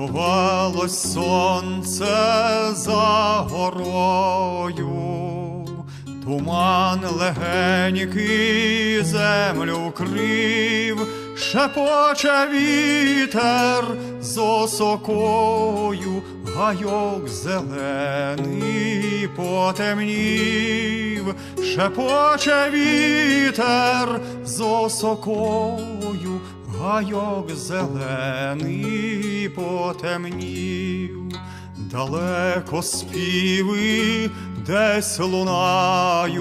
Сховалось сонце за горою, туман легенький землю вкрив, шепоче вітер з осокою, гайок зелений потемнів, шепоче вітер з осокою, гайок зелений потемнів, далеко співи десь лунають,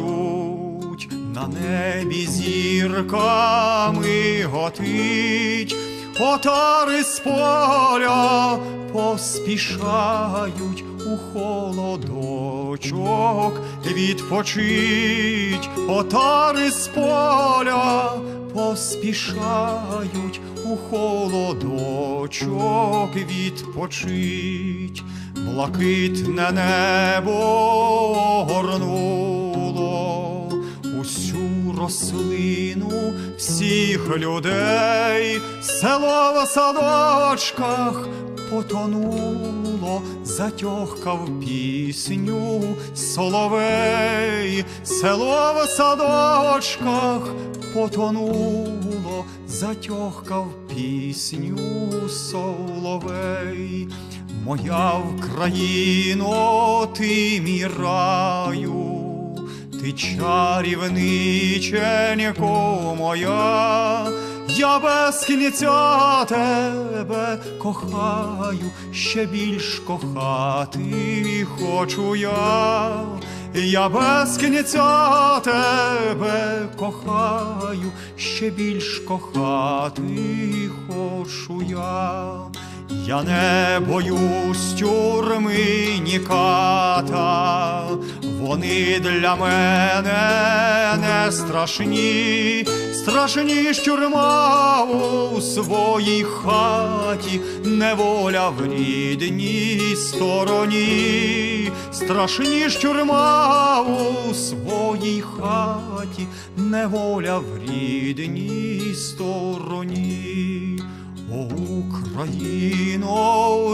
на небі зірками готить, отари з поля поспішають у холодочок. Відпочить, отари з поля поспішають у холодочок. Відпочить, блакитне небо горнуло усю рослину всіх людей, село в садочках потонуло, затьохкав пісню соловей, село в садочках потонуло, затьохкав пісню соловей. Моя Вкраїно, ти мій раю, ти чарівниченько моя, я без кінця тебе кохаю, ще більш кохати хочу я, я без кінця тебе кохаю, ще більш кохати хочу я. Я не боюсь тюрми ні ката, вони для мене не страшні, страшні ж тюрма у своїй хаті, неволя в рідній стороні, страшні ж тюрма у своїй хаті, неволя в рідній стороні. Україно,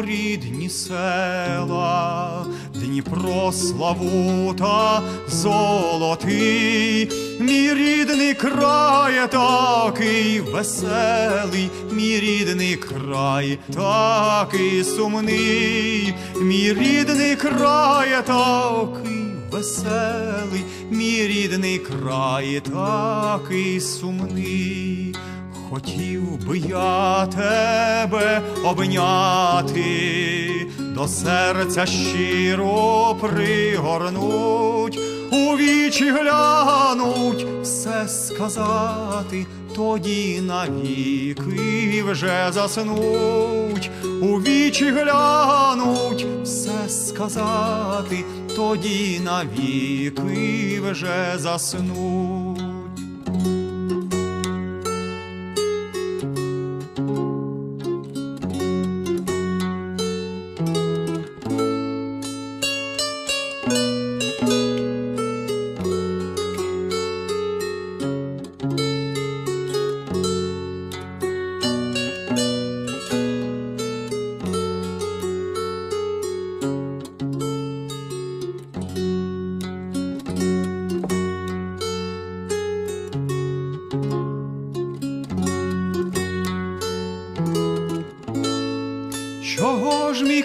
рідні села, Дніпро славута золотий, мій рідний край такий веселий, мій рідний край такий сумний, мій рідний край такий веселий, мій рідний край такий сумний. Хотів би я тебе обняти, до серця щиро пригорнуть, у вічі глянуть, все сказати, тоді навіки вже заснуть, у вічі глянуть, все сказати, тоді навіки вже заснуть.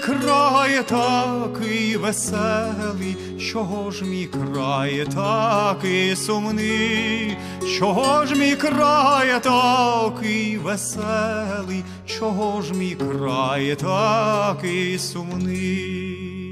Край такий веселий, чого ж мій край такий сумний, чого ж мій край такий веселий, чого ж мій край такий сумний?